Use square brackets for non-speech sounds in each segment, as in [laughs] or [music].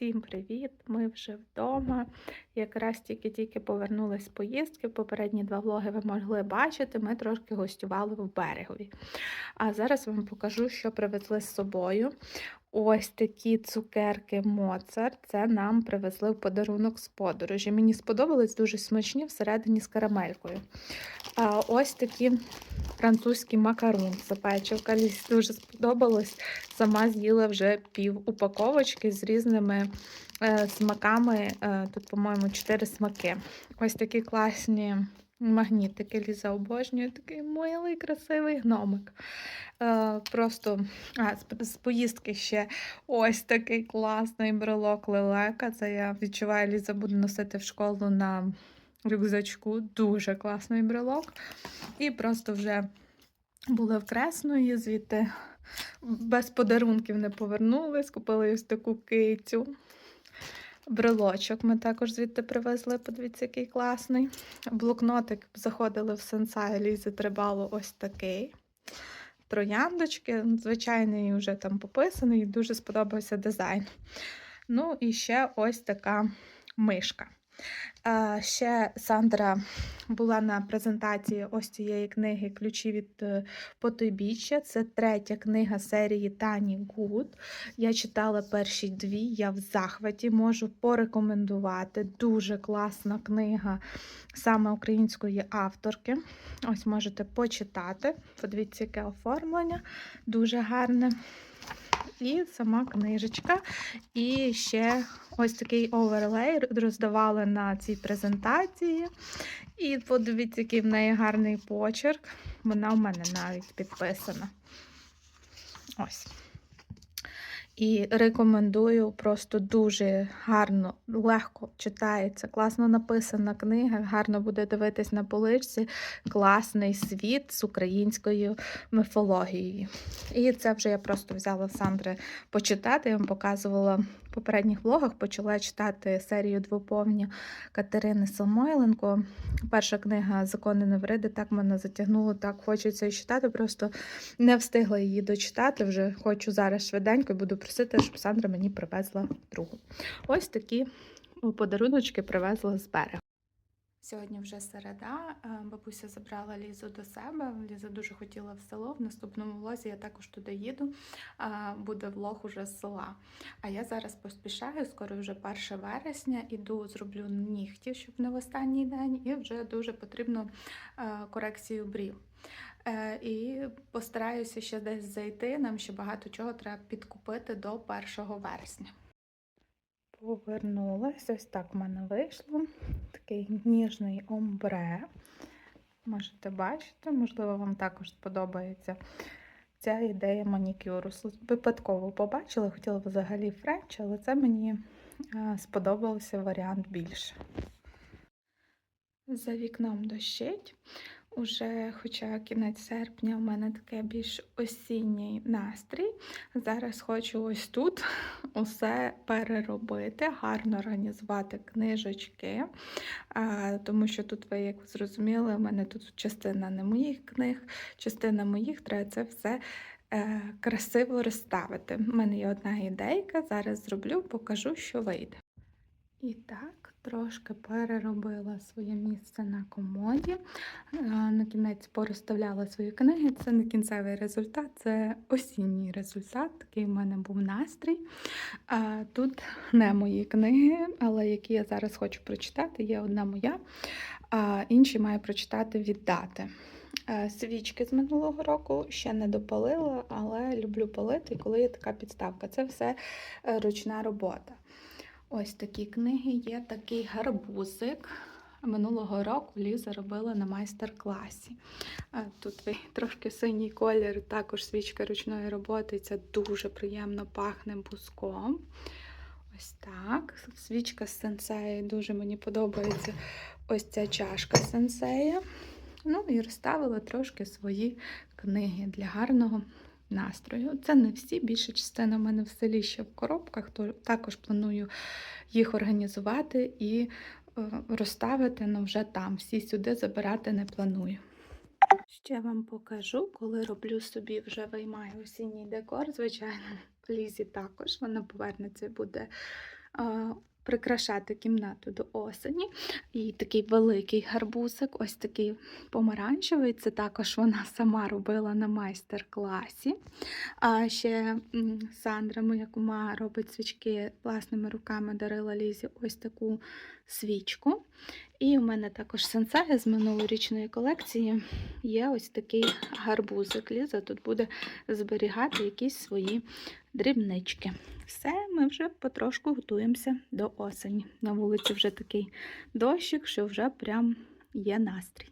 Всім привіт! Ми вже вдома. Якраз тільки-тільки повернулись з поїздки. Попередні два влоги ви могли бачити. Ми трошки гостювали в берегові. А зараз вам покажу, що привезли з собою. Ось такі цукерки Моцарт. Це нам привезли в подарунок з подорожі. Мені сподобались дуже смачні всередині з карамелькою. А ось такі французький макарон. Це печивка. Дуже сподобалось. Сама з'їла вже пів упаковочки з різними е, смаками. Е, тут, по-моєму, чотири смаки. Ось такі класні магнітики. Ліза обожнює. Такий милий, красивий гномик. Е, просто а, з, з поїздки ще ось такий класний брелок лелека. Це я відчуваю, Ліза буде носити в школу на рюкзачку. Дуже класний брелок. І просто вже були в Кресної, звідти без подарунків не повернулись, купили ось таку кицю. Брелочок ми також звідти привезли, подивіться, який класний. Блокнотик заходили в сенсай, лізи трибало ось такий. Трояндочки, звичайний вже там пописаний, дуже сподобався дизайн. Ну і ще ось така мишка. Ще Сандра була на презентації ось цієї книги Ключі від е, потойбіччя. Це третя книга серії Тані Гуд. Я читала перші дві, я в захваті можу порекомендувати. Дуже класна книга саме української авторки. Ось можете почитати. Подивіться, яке оформлення, дуже гарне. І сама книжечка. І ще ось такий оверлей роздавали на цій презентації. І подивіться, який в неї гарний почерк. Вона в мене навіть підписана. Ось. І рекомендую просто дуже гарно, легко читається, класно написана книга, гарно буде дивитись на поличці, класний світ з українською міфологією. І це вже я просто взяла Сандри почитати. Я вам показувала попередніх влогах, почала читати серію двоповні Катерини Самойленко. Перша книга Закони Невриди так мене затягнуло, так хочеться і читати. Просто не встигла її дочитати. Вже хочу зараз швиденько і буду просити, щоб Сандра мені привезла другу. Ось такі подаруночки привезла з берега. Сьогодні вже середа. е, Бабуся забрала Лізу до себе. Ліза дуже хотіла в село. В наступному влозі я також туди їду. Буде влог уже з села. А я зараз поспішаю, скоро вже 1 вересня, іду, зроблю нігті, щоб не в останній день, і вже дуже потрібно е, корекцію брів. Е, І постараюся ще десь зайти. Нам ще багато чого треба підкупити до 1 вересня. Повернулася, ось так в мене вийшло. Такий ніжний омбре. Можете бачити, можливо, вам також сподобається ця ідея манікюру. Випадково побачила, хотіла взагалі френч, але це мені е, сподобався варіант більше. За вікном дощить. Уже, хоча кінець серпня, у мене таке більш осінній настрій. Зараз хочу ось тут усе переробити, гарно організувати книжечки, тому що тут, ви, як зрозуміли, у мене тут частина не моїх книг, частина моїх, треба це все е, красиво розставити. У мене є одна ідейка, зараз зроблю, покажу, що вийде. І так, трошки переробила своє місце на комоді. Е, На кінець порозставляла свої книги. Це не кінцевий результат, це осінній результат. Такий в мене був настрій. Тут не мої книги, але які я зараз хочу прочитати, є одна моя, а інші маю прочитати віддати. Е, Свічки з минулого року ще не допалила, але люблю палити, коли є така підставка. Це все е, ручна робота. Ось такі книги є такий гарбузик. Минулого року Ліза робила на майстер-класі. Тут [laughs] трошки синій колір, також свічка ручної роботи. Це дуже приємно пахне буском. Ось так. Свічка з сенсеї дуже мені подобається. Ось ця чашка сенсея. Ну і розставила трошки свої книги для гарного настрою. Це не всі, більша частина в мене в селі ще в коробках, то також планую їх організувати і е, розставити, але вже там. Всі сюди забирати не планую. Ще вам покажу, коли роблю собі, вже виймаю осінній декор, звичайно, Лізі також. Вона повернеться і буде а, прикрашати кімнату до осені. І такий великий гарбузик, ось такий помаранчевий. Це також вона [laughs] сама робила на майстер-класі. А ще Сандра, моя кума, робить свічки власними руками, дарила Лізі ось таку свічку. І у мене також сенсеги з минулорічної колекції є ось такий гарбузик. Ліза тут буде зберігати якісь свої дрібнички. Все, ми вже потрошку готуємося до осені. На вулиці вже такий дощик, що вже прям є настрій.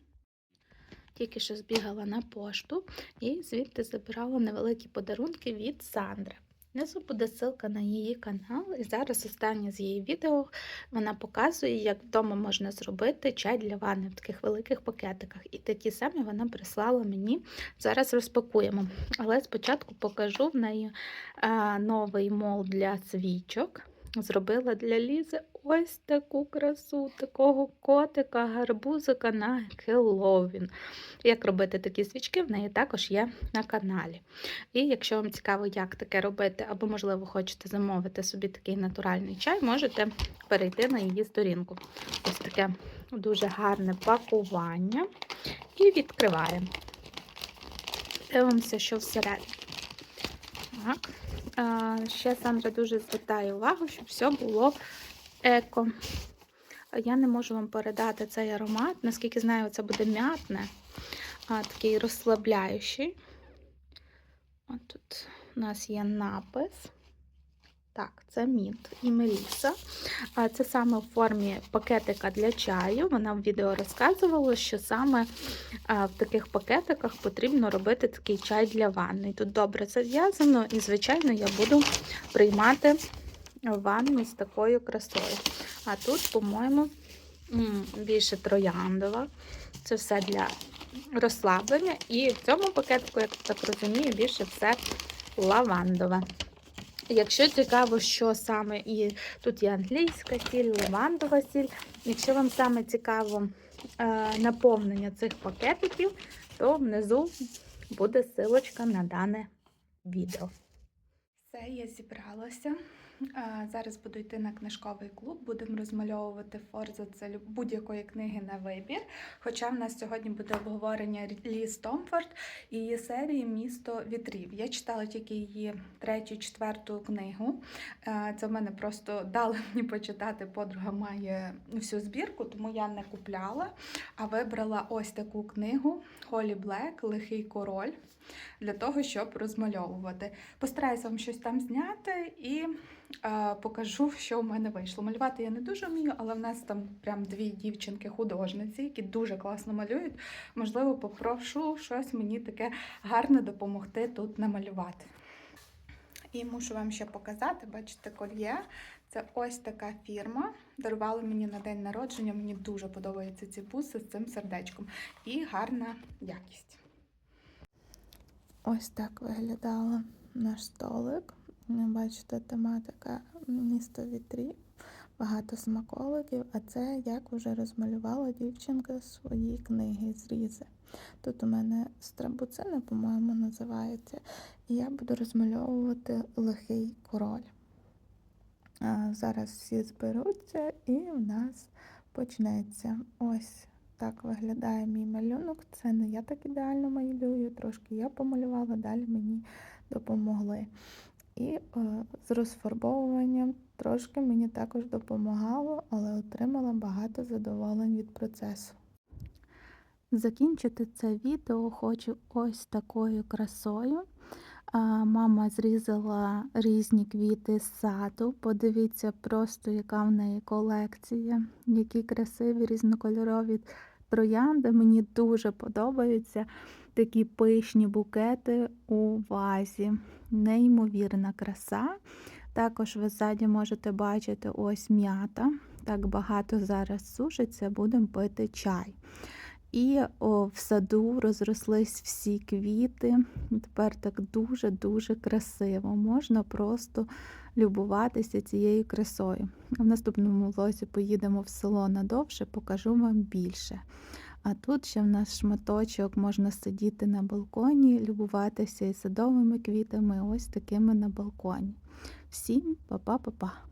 Тільки що збігала на пошту і звідти забирала невеликі подарунки від Сандри. Внизу буде ссылка на її канал, і зараз останнє з її відео вона показує, як вдома можна зробити чай для ванни в таких великих пакетиках. І такі самі вона прислала мені. Зараз розпакуємо. Але спочатку покажу в неї а, новий мол для свічок. Зробила для Лізи ось таку красу, такого котика, гарбузика на Хеллоуін. Як робити такі свічки, в неї також є на каналі. І якщо вам цікаво, як таке робити, або, можливо, хочете замовити собі такий натуральний чай, можете перейти на її сторінку. Ось таке дуже гарне пакування. І відкриваємо. Дивимося, що всередині. Так. Ще Сандра дуже звертає увагу, щоб все було еко. Я не можу вам передати цей аромат. Наскільки знаю, це буде м'ятне, такий розслабляючий. От тут у нас є напис. Так, це Мінт і Меліса. Це саме в формі пакетика для чаю. Вона в відео розказувала, що саме в таких пакетиках потрібно робити такий чай для ванни. Тут добре зав'язано, і, звичайно, я буду приймати ванну з такою красою. А тут, по-моєму, більше трояндова. Це все для розслаблення. І в цьому пакетику, як так розумію, більше все лавандове. Якщо цікаво, що саме і тут є англійська сіль, лавандова сіль. Якщо вам саме цікаво е, наповнення цих пакетиків, то внизу буде силочка на дане відео. Все, я зібралася. Зараз буду йти на книжковий клуб, будемо розмальовувати форзацель будь-якої книги на вибір. Хоча в нас сьогодні буде обговорення Лі Стомфорд і її серії Місто вітрів. Я читала тільки її третю, четверту книгу. Це в мене просто дали [laughs] мені почитати. Подруга має всю збірку, тому я не купляла, а вибрала ось таку книгу Холі Блек Лихий король для того, щоб розмальовувати. Постараюся вам щось там зняти і е, покажу, що в мене вийшло. Малювати я не дуже вмію, але в нас там прям дві дівчинки-художниці, які дуже класно малюють. Можливо, попрошу щось мені таке гарне допомогти тут намалювати. І мушу вам ще показати, бачите, кольє. Це ось така фірма. Дарували мені на день народження. Мені дуже подобаються ці буси з цим сердечком. І гарна якість. Ось так виглядала наш столик. Бачите, тематика місто вітрів, багато смаколиків, а це як вже розмалювала дівчинка свої книги зрізи. Тут у мене страбуцини, по-моєму, називається. І я буду розмальовувати лихий король. А Зараз всі зберуться і в нас почнеться ось так виглядає мій малюнок. Це не я так ідеально малюю, трошки я помалювала, далі мені допомогли. І е, з розфарбовуванням трошки мені також допомагало, але отримала багато задоволень від процесу. Закінчити це відео хочу ось такою красою. Мама зрізала різні квіти з саду. Подивіться, просто яка в неї колекція, які красиві різнокольорові троянди. Мені дуже подобаються такі пишні букети у вазі. Неймовірна краса. Також ви ззаді можете бачити ось м'ята. Так багато зараз сушиться, будемо пити чай. І о, в саду розрослись всі квіти. Тепер так дуже-дуже красиво. Можна просто любуватися цією красою. В наступному влозі поїдемо в село надовше, покажу вам більше. А тут ще в нас шматочок, можна сидіти на балконі, любуватися і садовими квітами, ось такими на балконі. Всім па-па-па-па!